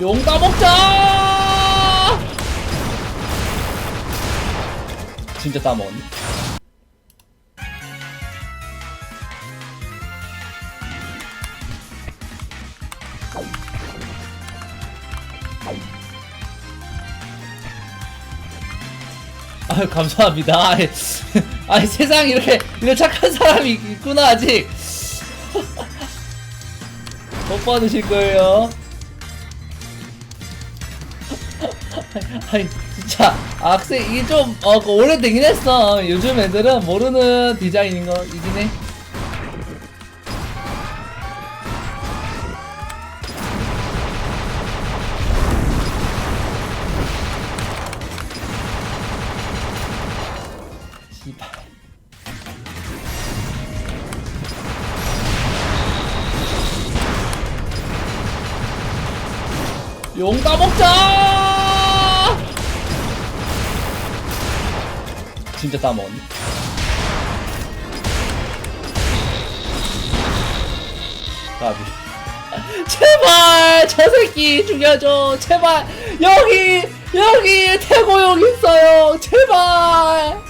용 따먹자! 진짜 따먹었네. 아유 감사합니다. 아이, 아이 세상 이렇게 이런 착한 사람이 있구나 아직. 못 받으실 거예요. 아니 진짜 악세 이게 좀 어, 그 오래되긴 했어. 요즘 애들은 모르는 디자인인 거 이긴 해. 용 따먹자! 진짜 따먹었네. 가비. 제발! 저 새끼 죽여줘! 제발! 여기! 여기 태고용 있어요! 제발!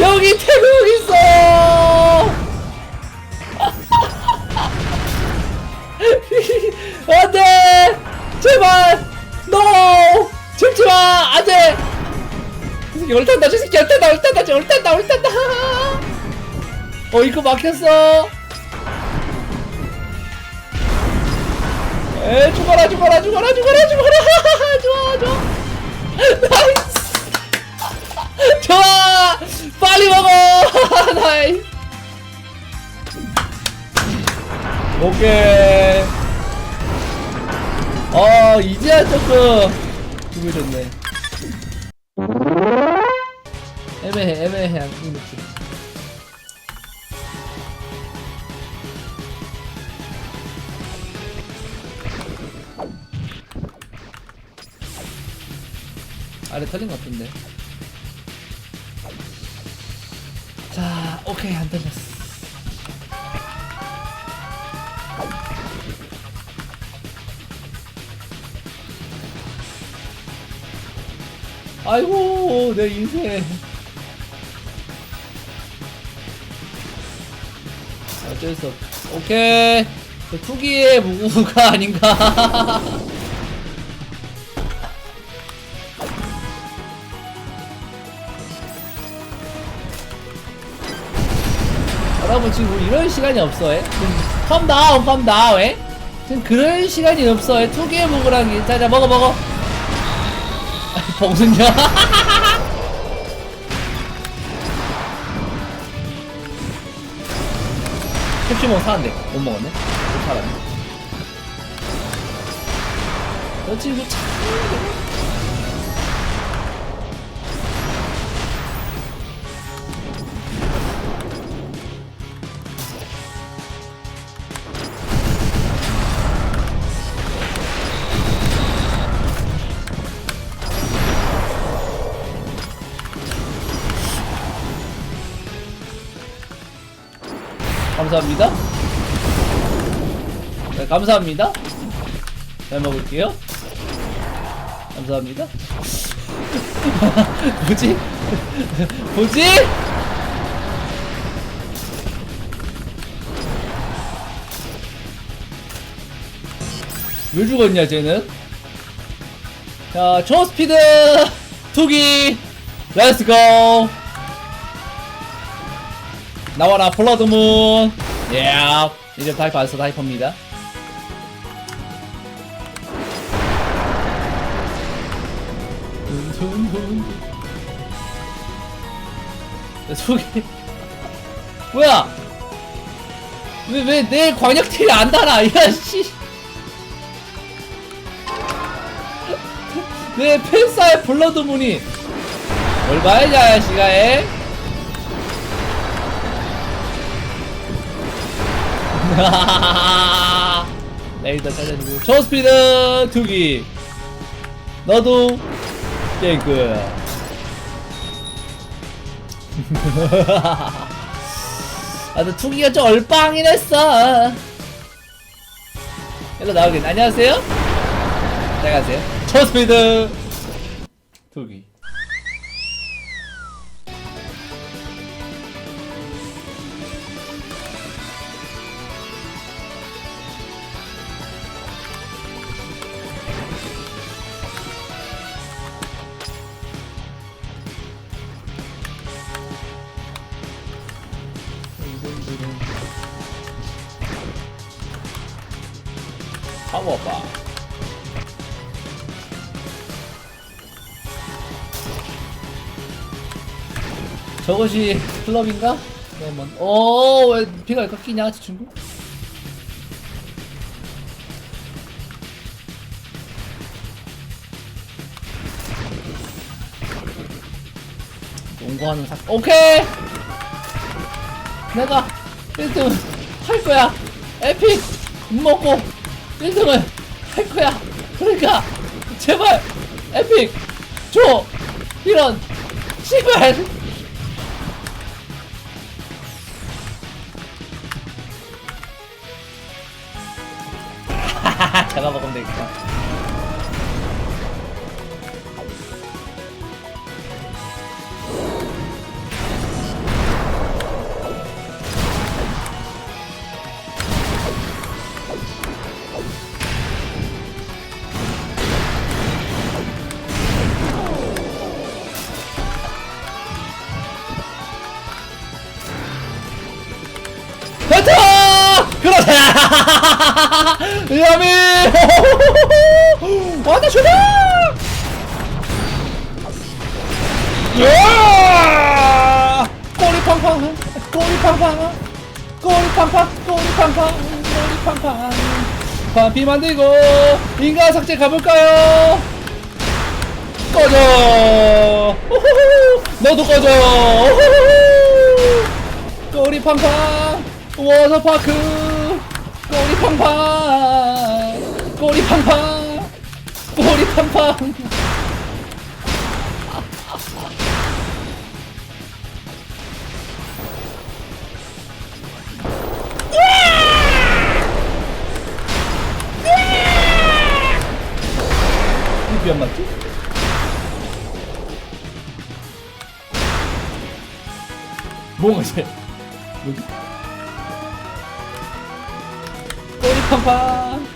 여기 태고용 있어요! 안돼 제발 노 죽지마 안돼 이 새끼 얼탄다 저 새끼 얼탄다 얼탄다 저 얼탄다 얼탄다. 어 이거 막혔어. 에 죽어라 죽어라 죽어라 죽어라 죽어라. 좋아 좋아. 나이스 좋아. 빨리 먹어. 나이스 오케이. 어, 이제야 조금 기분 좋네. 애매해, 애매해, 이 느낌. 아래 털린 것 같은데. 자, 오케이, 안 털렸어. 아이고 내 인생 어쩔 수 없. 오케이 그 투기의 무구가 아닌가. 여러분 지금 이런 시간이 없어. 에? 컴 다운 컴 다운. 에? 지금 그럴 시간이 없어. 에? 투기의 무구랑 자자 먹어 먹어. 봉순이야. 캡슐 사는데 못 먹었네. 못 살았네. 너 친구 참. 감사합니다. 네, 감사합니다. 잘 먹을게요. 감사합니다. 뭐지? 뭐지? 왜 죽었냐, 쟤는? 자, 초스피드 투기 렛츠고 나와라 블러드문. 예 이제 타이퍼 안써 타이퍼입니다. 속이 뭐야? 왜 왜 내 광역티를 안 달아 야씨. 내 팬사의 블러드문이. 뭘 봐야지 시가에 레이더 찾아주고 초스피드 투기 너도 게임 끝 아, 근 투기가 좀 얼빵이긴 했어. 일로 나오긴. 안녕하세요? 안녕하세요. 초스피드 두기. 파워바. 저것이 클럽인가? 그러면 어왜 비가 깎이냐 저 친구? 농구하는 사 오케이 내가 1등 할 거야 에픽 먹고 1등을 할 거야. 그러니까 제발 에픽 줘. 이런 씨발. 제가 먹으면 되겠다. 야미! 왔다 주다! 야! 꼬리 팡팡! 꼬리 팡팡! 꼬리 팡팡! 꼬리 팡팡! 꼬리 팡팡! 반피 만들고 인간 삭제 가볼까요? 꺼져! 너도 꺼져! 꼬리 팡팡 워터파크 팡팡! 꼬리 팡팡! 꼬리 팡팡! 이게 안 맞지? 뭔가 이제? 뭐 팡팡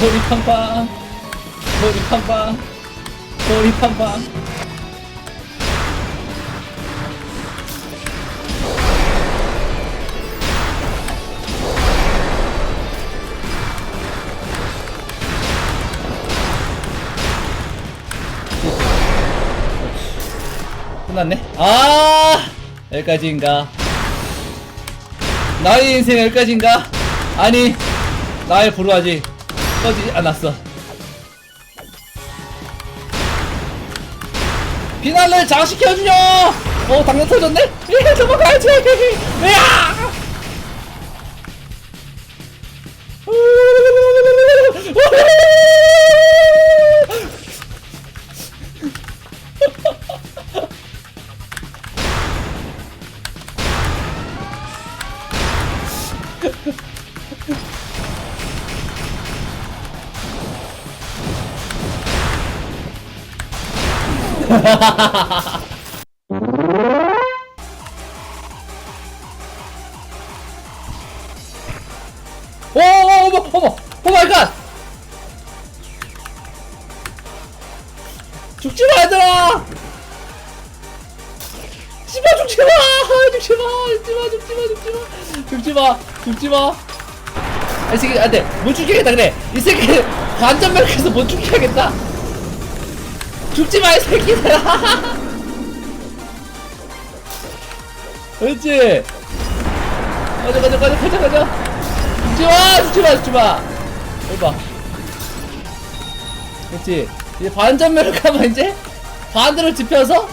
머리 팡팡 머리 팡팡 머리 팡팡 끝났네. 아 여기까지인가? 나의 인생 여기까지인가? 아니 나의 불화지 꺼지지 않았어. 비난을 장식해주냐? 어 당장 터졌네? 예 도망가야지. 으아! 오, 어머, 어머, 오 마이 갓! 죽지 마, 얘들아! 씨발, 죽지 마! 죽지 마! 죽지 마, 죽지 마, 죽지 마! 죽지 마, 죽지 마! 아, 이 새끼, 안 돼! 못 죽이겠다, 그래! 이 새끼, 관전멸해서 못 죽이겠다! 죽지 마, 이 새끼들아! 그렇지! 가자, 가자, 가자, 가자, 가자! 죽지 마! 죽지 마! 죽지 마! 해봐. 그렇지. 이제 반전면을 가면 이제 반대로 짚혀서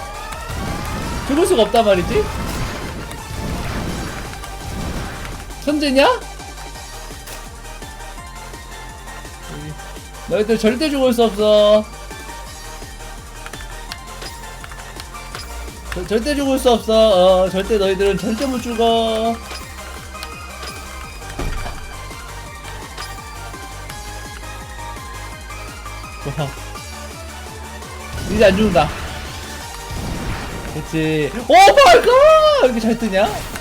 죽을 수가 없단 말이지. 천재냐? 너희들 절대 죽을 수 없어. 저, 절대 죽을 수 없어. 어, 절대 너희들은 절대 못 죽어. 뭐야? 이제 안 죽는다. 그치. 오 마이 갓! 이렇게 잘 뜨냐?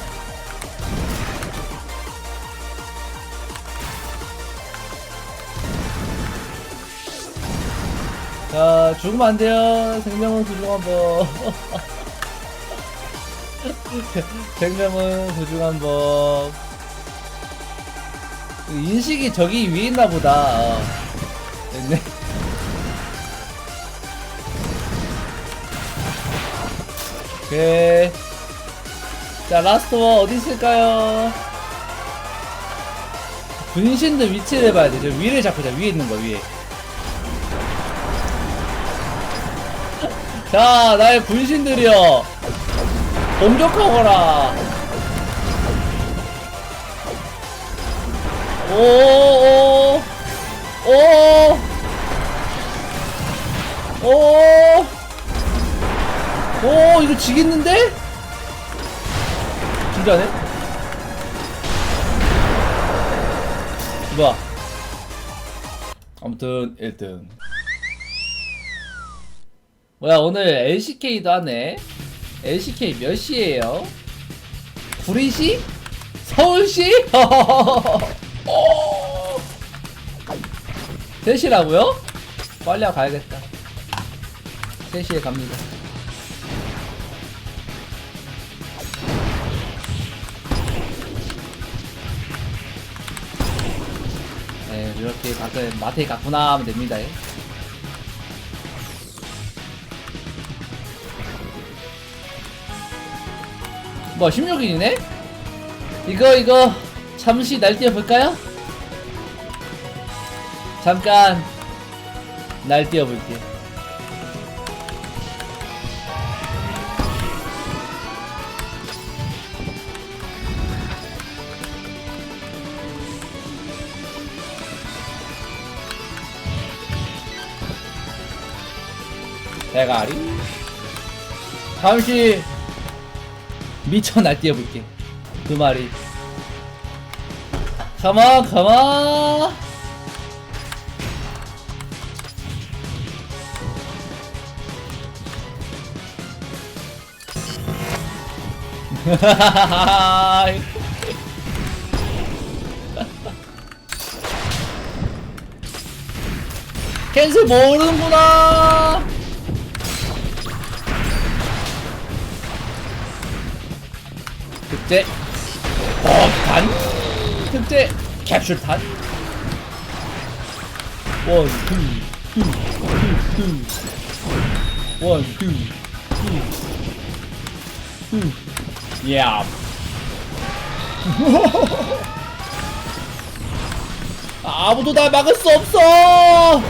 자, 죽으면 안 돼요. 생명은 소중한 법. 생명은 소중한 법. 인식이 저기 위에 있나 보다. 어. 됐네. 오케이. 자, 라스트 원 어디 있을까요? 분신들 위치를 봐야 돼. 저 위를 잡고 자, 위에 있는 거, 위에. 자, 나의 분신들이여. 공격하거라. 오, 오, 오, 오, 오, 이거 지겠는데? 진짜네? 뭐야? 아무튼 1등. 뭐야 오늘 LCK도 하네. LCK 몇 시에요? 구리시? 서울시? 오! 3시라고요? 빨리 하고 가야겠다. 3시에 갑니다. 네, 이렇게 가끔 마트에 갔구나 하면 됩니다. 뭐 16일이네? 이거 이거 잠시 날뛰어 볼까요? 잠깐 날뛰어 볼게. 대가리 잠시 미쳐 날뛰어 볼게. 두 마리 가만 가만 캔슬 모르는구나 특제 어탄 특제 캡슐탄 원투투투원투투투. 야 아무도 날 막을 수 없어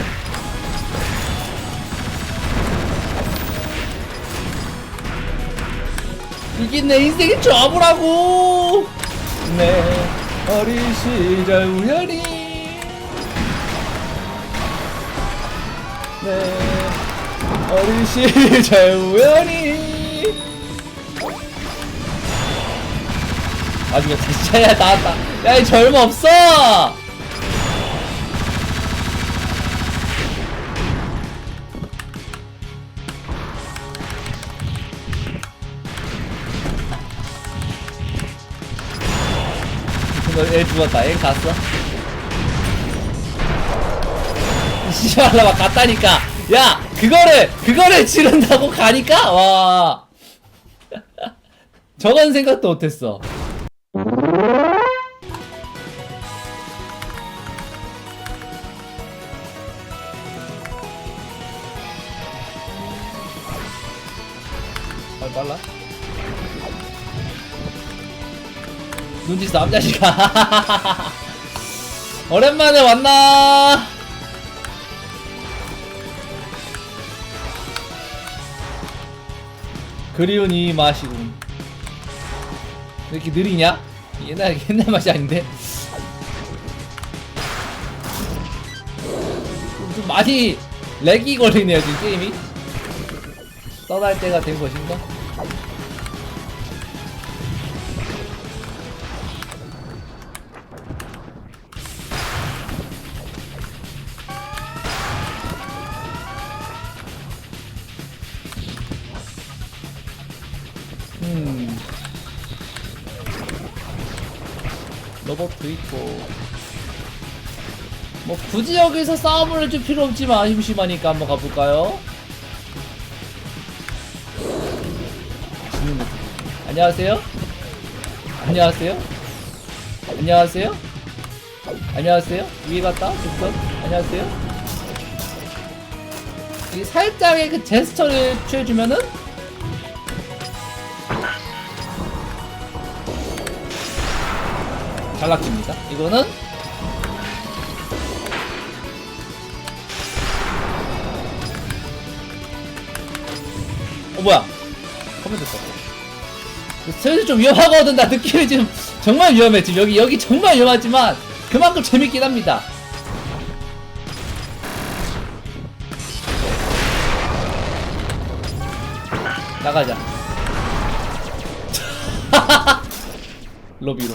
이게 내 인생의 전부라고. 내 어린 시절 우연히. 내 어린 시절 우연히. 나중에 진짜 야. 나왔다 야이 젊어 없어 너애 죽었다. 애 갔어. 씨발라 막 갔다니까. 야, 그거를 그거를 지른다고 가니까 와. 저건 생각도 못했어. 눈치 싸움 자식아 오랜만에 왔나? 그리운 이 맛이군. 왜 이렇게 느리냐? 옛날 옛날 맛이 아닌데? 좀 많이 렉이 걸리네요 지금 게임이. 떠날 때가 된 것인가? 로봇도 있고. 뭐 굳이 여기서 싸움을 해줄 필요 없지만 심심하니까 한번 가볼까요? 안녕하세요? 안녕하세요? 안녕하세요? 안녕하세요? 위에 갔다? 됐어? 안녕하세요? 이 살짝의 그 제스처를 취해주면은 탈락입니다. 이거는 어 뭐야? 커맨드 썼어. 슬슬 좀 위험하거든. 나 느낌이 지금 정말 위험해. 지금 여기 여기 정말 위험하지만 그만큼 재밌긴 합니다. 나가자. 로비로.